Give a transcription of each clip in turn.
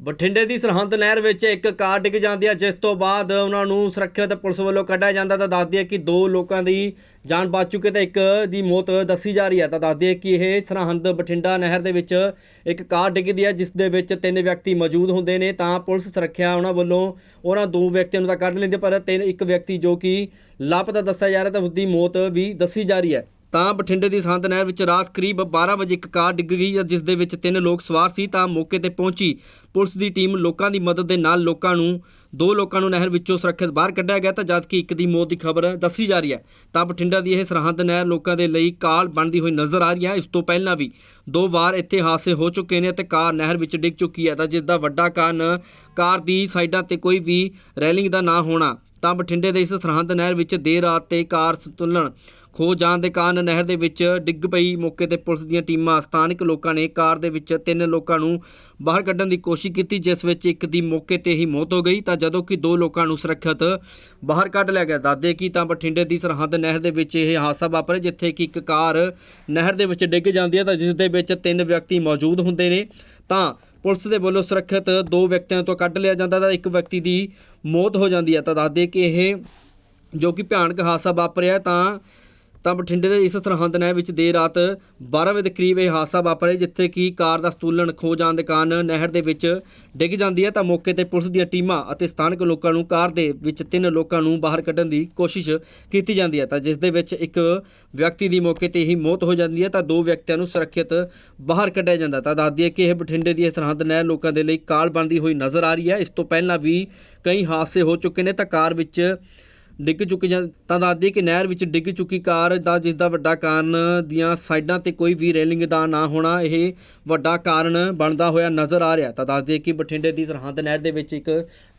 ਬਠਿੰਡੇ ਦੀ ਸਰਹੰਦ ਨਹਿਰ ਵਿੱਚ ਇੱਕ ਕਾਰ ਡਿੱਗ ਜਾਂਦੀ ਹੈ, ਜਿਸ ਤੋਂ ਬਾਅਦ ਉਹਨਾਂ ਨੂੰ ਸੁਰੱਖਿਅਤ ਪੁਲਿਸ ਵੱਲੋਂ ਕੱਢਿਆ ਜਾਂਦਾ ਤਾਂ ਦੱਸਦੀ ਹੈ ਕਿ ਦੋ ਲੋਕਾਂ ਦੀ ਜਾਨ ਬਚ ਚੁੱਕੀ ਤੇ ਇੱਕ ਦੀ ਮੌਤ ਦੱਸੀ ਜਾ ਰਹੀ ਹੈ। ਤਾਂ ਦੱਸਦੀ ਹੈ ਕਿ ਇਹ ਸਰਹੰਦ ਬਠਿੰਡਾ ਨਹਿਰ ਦੇ ਵਿੱਚ ਇੱਕ ਕਾਰ ਡਿੱਗਦੀ ਹੈ, ਜਿਸ ਦੇ ਵਿੱਚ ਤਿੰਨ ਵਿਅਕਤੀ ਮੌਜੂਦ ਹੁੰਦੇ ਨੇ। ਤਾਂ ਪੁਲਿਸ ਸੁਰੱਖਿਆ ਉਹਨਾਂ ਵੱਲੋਂ ਉਹਨਾਂ ਦੋ ਵਿਅਕਤੀਆਂ ਨੂੰ ਤਾਂ ਕੱਢ ਲੈਂਦੇ ਪਰ ਤਿੰਨ, ਇੱਕ ਵਿਅਕਤੀ ਜੋ ਕਿ ਲਾਪਤਾ ਦੱਸਿਆ ਜਾ ਰਿਹਾ ਤਾਂ ਉਸ ਦੀ ਮੌਤ ਵੀ ਦੱਸੀ ਜਾ ਰਹੀ ਹੈ। ਤਾਂ ਬਠਿੰਡੇ ਦੀ ਸੰਤ ਨਹਿਰ ਵਿੱਚ ਰਾਤ ਕਰੀਬ 12 ਵਜੇ ਇੱਕ ਕਾਰ ਡਿੱਗ ਗਈ ਜਿਸ ਦੇ ਵਿੱਚ ਤਿੰਨ ਲੋਕ ਸਵਾਰ ਸੀ ਤਾਂ ਮੌਕੇ ਤੇ ਪਹੁੰਚੀ ਪੁਲਿਸ ਦੀ ਟੀਮ ਲੋਕਾਂ ਦੀ ਮਦਦ ਦੇ ਨਾਲ ਲੋਕਾਂ ਨੂੰ, ਦੋ ਲੋਕਾਂ ਨੂੰ ਨਹਿਰ ਵਿੱਚੋਂ ਸੁਰੱਖਿਅਤ ਬਾਹਰ ਕੱਢਿਆ ਗਿਆ ਤਾਂ ਜਦਕਿ ਇੱਕ ਦੀ ਮੌਤ ਦੀ ਖਬਰ ਦੱਸੀ ਜਾ ਰਹੀ ਹੈ, ਤਾਂ ਬਠਿੰਡਾ ਦੀ ਇਹ ਸਰਹੰਦ ਨਹਿਰ ਲੋਕਾਂ ਦੇ ਲਈ ਕਾਲ ਬਣਦੀ ਹੋਈ ਨਜ਼ਰ ਆ ਰਹੀ ਹੈ। ਇਸ ਤੋਂ ਪਹਿਲਾਂ ਵੀ ਦੋ ਵਾਰ ਇੱਥੇ ਹਾਦਸੇ ਹੋ ਚੁੱਕੇ ਨੇ ਤੇ ਕਾਰ ਨਹਿਰ ਵਿੱਚ ਡਿੱਗ ਚੁੱਕੀ ਹੈ ਤਾਂ ਜਿਸ ਦਾ ਵੱਡਾ ਕਾਰਨ ਕਾਰ ਦੀ ਸਾਈਡਾਂ ਤੇ ਕੋਈ ਵੀ ਰੈਲਿੰਗ ਦਾ ਨਾ ਹੋਣਾ। ਤਾਂ ਬਠਿੰਡੇ ਦੇ ਇਸ ਸਰਹੰਦ ਨਹਿਰ ਵਿੱਚ ਦੇਰ ਰਾਤ ਤੇ ਕਾਰ ਸੰਤੁਲਨ ਖੋ ਜਾਣ ਦੇ ਕਾਰਨ ਨਹਿਰ ਦੇ ਵਿੱਚ ਡਿੱਗ ਪਈ। ਮੌਕੇ ਤੇ ਪੁਲਿਸ ਦੀਆਂ ਟੀਮਾਂ, ਸਥਾਨਕ ਲੋਕਾਂ ਨੇ ਕਾਰ ਦੇ ਵਿੱਚ ਤਿੰਨ ਲੋਕਾਂ ਨੂੰ ਬਾਹਰ ਕੱਢਣ ਦੀ ਕੋਸ਼ਿਸ਼ ਕੀਤੀ, ਜਿਸ ਵਿੱਚ ਇੱਕ ਦੀ ਮੌਕੇ ਤੇ ਹੀ ਮੌਤ ਹੋ ਗਈ। ਤਾਂ ਜਦੋਂ ਕਿ ਦੋ ਲੋਕਾਂ ਨੂੰ ਸੁਰੱਖਿਅਤ ਬਾਹਰ ਕੱਢ ਲਿਆ ਗਿਆ, ਦੱਸਦੇ ਕਿ ਤਾਂ ਬਠਿੰਡੇ ਦੀ ਸਰਹੱਦ ਨਹਿਰ ਦੇ ਵਿੱਚ ਇਹ ਹਾਦਸਾ ਵਾਪਰਿਆ, ਜਿੱਥੇ ਕਿ ਇੱਕ ਕਾਰ ਨਹਿਰ ਦੇ ਵਿੱਚ ਡਿੱਗ ਜਾਂਦੀ ਹੈ ਤਾਂ ਜਿਸ ਦੇ ਵਿੱਚ ਤਿੰਨ ਵਿਅਕਤੀ ਮੌਜੂਦ ਹੁੰਦੇ ਨੇ। ਤਾਂ ਪੁਲਿਸ ਦੇ ਵੱਲੋਂ ਸੁਰੱਖਿਅਤ ਦੋ ਵਿਅਕਤੀਆਂ ਤੋਂ ਕੱਢ ਲਿਆ ਜਾਂਦਾ ਤਾਂ ਇੱਕ ਵਿਅਕਤੀ ਦੀ ਮੌਤ ਹੋ ਜਾਂਦੀ ਹੈ। ਤਾਂ ਦੱਸਦੇ ਕਿ ਇਹ ਜੋ ਕਿ ਭਿਆਨਕ ਹਾਦਸਾ ਵਾਪਰਿਆ ਤਾਂ ਤਾਂ ਬਠਿੰਡੇ ਦੇ ਇਸ ਸਰਹੰਦ ਨਹਿਰ ਵਿੱਚ ਦੇਰ ਰਾਤ 12 ਵਜੇ ਦੇ ਕਰੀਬ ਇਹ ਹਾਦਸਾ ਵਾਪਰਿਆ, ਜਿੱਥੇ ਕਿ ਕਾਰ ਦਾ ਸਤੂਲਨ ਖੋ ਜਾਣ ਦੇ ਕਾਰਨ ਨਹਿਰ ਦੇ ਵਿੱਚ ਡਿੱਗ ਜਾਂਦੀ ਹੈ। ਤਾਂ ਮੌਕੇ ਤੇ ਪੁਲਿਸ ਦੀਆਂ ਟੀਮਾਂ ਅਤੇ ਸਥਾਨਕ ਲੋਕਾਂ ਨੂੰ ਕਾਰ ਦੇ ਵਿੱਚ ਤਿੰਨ ਲੋਕਾਂ ਨੂੰ ਬਾਹਰ ਕੱਢਣ ਦੀ ਕੋਸ਼ਿਸ਼ ਕੀਤੀ ਜਾਂਦੀ ਹੈ। ਤਾਂ ਜਿਸ ਦੇ ਵਿੱਚ ਇੱਕ ਵਿਅਕਤੀ ਦੀ ਮੌਕੇ ਤੇ ਹੀ ਮੌਤ ਹੋ ਜਾਂਦੀ ਹੈ, ਤਾਂ ਦੋ ਵਿਅਕਤੀਆਂ ਨੂੰ ਸੁਰੱਖਿਅਤ ਬਾਹਰ ਕੱਢਿਆ ਜਾਂਦਾ ਤਾਂ ਦੱਸਦੀ ਹੈ ਕਿ ਇਹ ਬਠਿੰਡੇ ਦੀ ਇਹ ਸਰਹੰਦ ਨਹਿਰ ਲੋਕਾਂ ਦੇ ਲਈ ਕਾਲ ਬਣਦੀ ਹੋਈ ਨਜ਼ਰ ਆ ਰਹੀ ਹੈ। ਇਸ ਤੋਂ ਪਹਿਲਾਂ ਵੀ ਕਈ ਹਾਦਸੇ ਹੋ ਚੁੱਕੇ ਨੇ। ਤਾਂ ਕਾਰ ਵਿੱਚ ਡਿੱਗ ਚੁੱਕੀ ਜਾਂ ਤਾਂ ਦੱਸਦੀ ਕਿ ਨਹਿਰ ਵਿੱਚ ਡਿੱਗ ਚੁੱਕੀ ਕਾਰ ਦਾ ਜਿਸ ਦਾ ਵੱਡਾ ਕਾਰਨ ਦੀਆਂ ਸਾਈਡਾਂ ਤੇ ਕੋਈ ਵੀ ਰੇਲਿੰਗ ਦਾ ਨਾ ਹੋਣਾ, ਇਹ ਵੱਡਾ ਕਾਰਨ ਬਣਦਾ ਹੋਇਆ ਨਜ਼ਰ ਆ ਰਿਹਾ। ਤਾਂ ਦੱਸਦੀ ਕਿ ਬਠਿੰਡੇ ਦੀ ਸਰਹੰਦ ਨਹਿਰ ਦੇ ਵਿੱਚ ਇੱਕ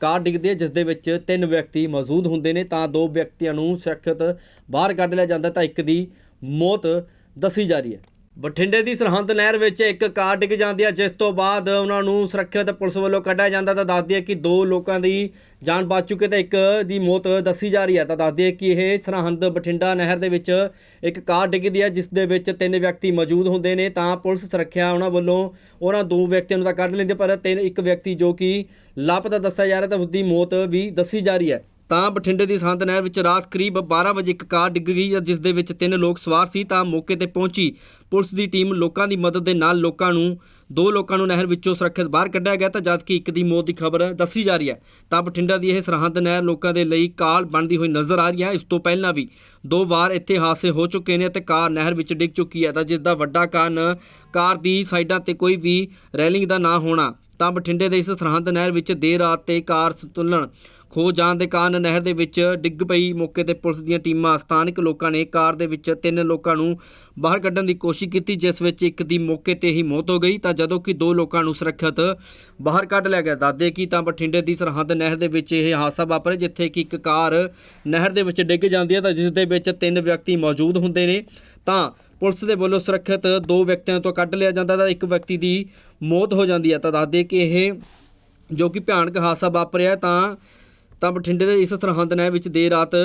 ਕਾਰ ਡਿੱਗਦੀ ਹੈ, ਜਿਸ ਦੇ ਵਿੱਚ ਤਿੰਨ ਵਿਅਕਤੀ ਮੌਜੂਦ ਹੁੰਦੇ ਨੇ, ਤਾਂ ਦੋ ਵਿਅਕਤੀਆਂ ਨੂੰ ਸੁਰੱਖਿਅਤ ਬਾਹਰ ਕੱਢ ਲਿਆ ਜਾਂਦਾ ਤਾਂ ਇੱਕ ਦੀ ਮੌਤ ਦੱਸੀ ਜਾ ਰਹੀ ਹੈ। ਬਠਿੰਡੇ ਦੀ ਸਰਹੰਦ ਨਹਿਰ ਵਿੱਚ ਇੱਕ ਕਾਰ ਡਿੱਗ ਜਾਂਦੀ ਹੈ, ਜਿਸ ਤੋਂ ਬਾਅਦ ਉਹਨਾਂ ਨੂੰ ਸੁਰੱਖਿਅਤ ਪੁਲਿਸ ਵੱਲੋਂ ਕੱਢਿਆ ਜਾਂਦਾ ਤਾਂ ਦੱਸਦੀ ਹੈ ਕਿ ਦੋ ਲੋਕਾਂ ਦੀ ਜਾਨ ਬਚ ਚੁੱਕੀ ਤੇ ਇੱਕ ਦੀ ਮੌਤ ਦੱਸੀ ਜਾ ਰਹੀ ਹੈ। ਤਾਂ ਦੱਸਦੀ ਹੈ ਕਿ ਇਹ ਸਰਹੰਦ ਬਠਿੰਡਾ ਨਹਿਰ ਦੇ ਵਿੱਚ ਇੱਕ ਕਾਰ ਡਿੱਗਦੀ ਹੈ, ਜਿਸ ਦੇ ਵਿੱਚ ਤਿੰਨ ਵਿਅਕਤੀ ਮੌਜੂਦ ਹੁੰਦੇ ਨੇ। ਤਾਂ ਪੁਲਿਸ ਸੁਰੱਖਿਆ ਉਹਨਾਂ ਵੱਲੋਂ ਉਹਨਾਂ ਦੋ ਵਿਅਕਤੀਆਂ ਨੂੰ ਤਾਂ ਕੱਢ ਲੈਂਦੇ ਪਰ ਤਿੰਨ ਇੱਕ ਵਿਅਕਤੀ ਜੋ ਕਿ ਲਾਪਤਾ ਦੱਸਿਆ ਜਾ ਰਿਹਾ ਤਾਂ ਉਸ ਦੀ ਮੌਤ ਵੀ ਦੱਸੀ ਜਾ ਰਹੀ ਹੈ। ਤਾਂ ਬਠਿੰਡੇ ਦੀ ਸੰਤ ਨਹਿਰ ਵਿੱਚ ਰਾਤ ਕਰੀਬ 12 ਵਜੇ ਇੱਕ ਕਾਰ ਡਿੱਗ ਗਈ ਜਿਸ ਦੇ ਵਿੱਚ ਤਿੰਨ ਲੋਕ ਸਵਾਰ ਸੀ, ਤਾਂ ਮੌਕੇ ਤੇ ਪਹੁੰਚੀ ਪੁਲਿਸ ਦੀ ਟੀਮ ਲੋਕਾਂ ਦੀ ਮਦਦ ਦੇ ਨਾਲ ਲੋਕਾਂ ਨੂੰ, ਦੋ ਲੋਕਾਂ ਨੂੰ ਨਹਿਰ ਵਿੱਚੋਂ ਸੁਰੱਖਿਅਤ ਬਾਹਰ ਕੱਢਿਆ ਗਿਆ, ਤਾਂ ਜਦਕਿ ਇੱਕ ਦੀ ਮੌਤ ਦੀ ਖਬਰ ਦੱਸੀ ਜਾ ਰਹੀ ਹੈ, ਤਾਂ ਬਠਿੰਡਾ ਦੀ ਇਹ ਸਰਹੰਦ ਨਹਿਰ ਲੋਕਾਂ ਦੇ ਲਈ ਕਾਲ ਬਣਦੀ ਹੋਈ ਨਜ਼ਰ ਆ ਰਹੀ ਹੈ। ਇਸ ਤੋਂ ਪਹਿਲਾਂ ਵੀ ਦੋ ਵਾਰ ਇੱਥੇ ਹਾਦਸੇ ਹੋ ਚੁੱਕੇ ਨੇ ਤੇ ਕਾਰ ਨਹਿਰ ਵਿੱਚ ਡਿੱਗ ਚੁੱਕੀ ਹੈ, ਤਾਂ ਜਿਸ ਦਾ ਵੱਡਾ ਕਾਰਨ ਕਾਰ ਦੀ ਸਾਈਡਾਂ ਤੇ ਕੋਈ ਵੀ ਰੈਲਿੰਗ ਦਾ ਨਾ ਹੋਣਾ। ਤਾਂ ਬਠਿੰਡੇ ਦੇ ਇਸ ਸਰਹੰਦ ਨਹਿਰ ਵਿੱਚ ਦੇਰ ਰਾਤ ਤੇ ਕਾਰ ਸੰਤੁਲਨ ਖੋ ਜਾਣ ਦੇ ਕਾਰਨ ਨਹਿਰ ਦੇ ਵਿੱਚ ਡਿੱਗ ਪਈ। ਮੌਕੇ ਤੇ ਪੁਲਿਸ ਦੀਆਂ ਟੀਮਾਂ, ਸਥਾਨਕ ਲੋਕਾਂ ਨੇ ਕਾਰ ਦੇ ਵਿੱਚ ਤਿੰਨ ਲੋਕਾਂ ਨੂੰ ਬਾਹਰ ਕੱਢਣ ਦੀ ਕੋਸ਼ਿਸ਼ ਕੀਤੀ, ਜਿਸ ਵਿੱਚ ਇੱਕ ਦੀ ਮੌਕੇ ਤੇ ਹੀ ਮੌਤ ਹੋ ਗਈ। ਤਾਂ ਜਦੋਂ ਕਿ ਦੋ ਲੋਕਾਂ ਨੂੰ ਸੁਰੱਖਿਅਤ ਬਾਹਰ ਕੱਢ ਲਿਆ ਗਿਆ। ਦੱਸਦੇ ਕਿ ਤਾਂ ਬਠਿੰਡੇ ਦੀ ਸਰਹੰਦ ਨਹਿਰ ਦੇ ਵਿੱਚ ਇਹ ਹਾਦਸਾ ਵਾਪਰਿਆ, ਜਿੱਥੇ ਕਿ ਇੱਕ ਕਾਰ ਨਹਿਰ ਦੇ ਵਿੱਚ ਡਿੱਗ ਜਾਂਦੀ ਹੈ। ਤਾਂ ਜਿਸ ਦੇ ਵਿੱਚ ਤਿੰਨ ਵਿਅਕਤੀ ਮੌਜੂਦ ਹੁੰਦੇ ਨੇ। ਤਾਂ ਪੁਲਿਸ ਦੇ ਵੱਲੋਂ ਸੁਰੱਖਿਅਤ ਦੋ ਵਿਅਕਤੀਆਂ ਤੋਂ ਕੱਢ ਲਿਆ ਜਾਂਦਾ ਤਾਂ ਇੱਕ ਵਿਅਕਤੀ ਦੀ ਮੌਤ ਹੋ ਜਾਂਦੀ ਹੈ। ਤਾਂ ਦੱਸਦੇ ਕਿ ਇਹ ਜੋ ਕਿ ਭਿਆਨਕ ਹਾਦਸਾ ਵਾਪਰਿਆ ਤਾਂ ਤਾਂ ਬਠਿੰਡੇ ਦੇ ਇਸ ਸਰਹੰਦ ਨਹਿਰ ਵਿੱਚ ਦੇਰ ਰਾਤ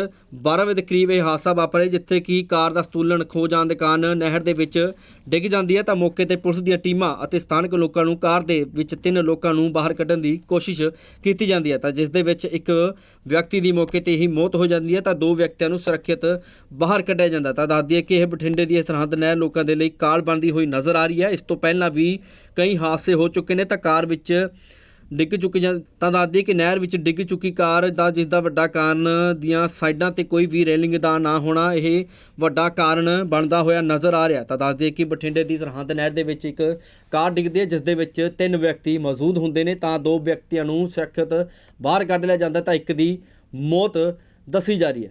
12 ਵਜੇ ਦੇ ਕਰੀਬ ਇਹ ਹਾਦਸਾ ਵਾਪਰਿਆ, ਜਿੱਥੇ ਕਿ ਕਾਰ ਦਾ ਸਤੂਲਨ ਖੋ ਜਾਣ ਦੇ ਕਾਰਨ ਨਹਿਰ ਦੇ ਵਿੱਚ ਡਿੱਗ ਜਾਂਦੀ ਹੈ। ਤਾਂ ਮੌਕੇ ਤੇ ਪੁਲਿਸ ਦੀਆਂ ਟੀਮਾਂ ਅਤੇ ਸਥਾਨਕ ਲੋਕਾਂ ਨੂੰ ਕਾਰ ਦੇ ਵਿੱਚ ਤਿੰਨ ਲੋਕਾਂ ਨੂੰ ਬਾਹਰ ਕੱਢਣ ਦੀ ਕੋਸ਼ਿਸ਼ ਕੀਤੀ ਜਾਂਦੀ ਹੈ। ਤਾਂ ਜਿਸ ਦੇ ਵਿੱਚ ਇੱਕ ਵਿਅਕਤੀ ਦੀ ਮੌਕੇ ਤੇ ਹੀ ਮੌਤ ਹੋ ਜਾਂਦੀ ਹੈ। ਤਾਂ ਦੋ ਵਿਅਕਤੀਆਂ ਨੂੰ ਸੁਰੱਖਿਅਤ ਬਾਹਰ ਕੱਢਿਆ ਜਾਂਦਾ ਤਾਂ ਦੱਸਦੀ ਹੈ ਕਿ ਇਹ ਬਠਿੰਡੇ ਦੀ ਸਰਹੰਦ ਨਹਿਰ ਲੋਕਾਂ ਦੇ ਲਈ ਕਾਲ ਬਣਦੀ ਹੋਈ ਨਜ਼ਰ ਆ ਰਹੀ ਹੈ। ਇਸ ਤੋਂ ਪਹਿਲਾਂ ਵੀ ਕਈ ਹਾਦਸੇ ਹੋ ਚੁੱਕੇ ਨੇ। ਤਾਂ ਕਾਰ ਵਿੱਚ ਡਿੱਗ ਚੁੱਕੀ ਜਾਂ ਤਾਂ ਦੱਸਦੀ ਕਿ ਨਹਿਰ ਵਿੱਚ ਡਿੱਗ ਚੁੱਕੀ ਕਾਰ ਦਾ ਜਿਸ ਦਾ ਵੱਡਾ ਕਾਰਨ ਦੀਆਂ ਸਾਈਡਾਂ ਤੇ ਕੋਈ ਵੀ ਰੇਲਿੰਗ ਦਾ ਨਾ ਹੋਣਾ, ਇਹ ਵੱਡਾ ਕਾਰਨ ਬਣਦਾ ਹੋਇਆ ਨਜ਼ਰ ਆ ਰਿਹਾ। ਤਾਂ ਦੱਸਦੀ ਕਿ ਬਠਿੰਡੇ ਦੀ ਸਰਹੰਦ ਨਹਿਰ ਦੇ ਵਿੱਚ ਇੱਕ ਕਾਰ ਡਿੱਗਦੀ ਹੈ, ਜਿਸ ਦੇ ਵਿੱਚ ਤਿੰਨ ਵਿਅਕਤੀ ਮੌਜੂਦ ਹੁੰਦੇ ਨੇ, ਤਾਂ ਦੋ ਵਿਅਕਤੀਆਂ ਨੂੰ ਸੁਰੱਖਿਅਤ ਬਾਹਰ ਕੱਢ ਲਿਆ ਜਾਂਦਾ ਤਾਂ ਇੱਕ ਦੀ ਮੌਤ ਦੱਸੀ ਜਾ ਰਹੀ ਹੈ।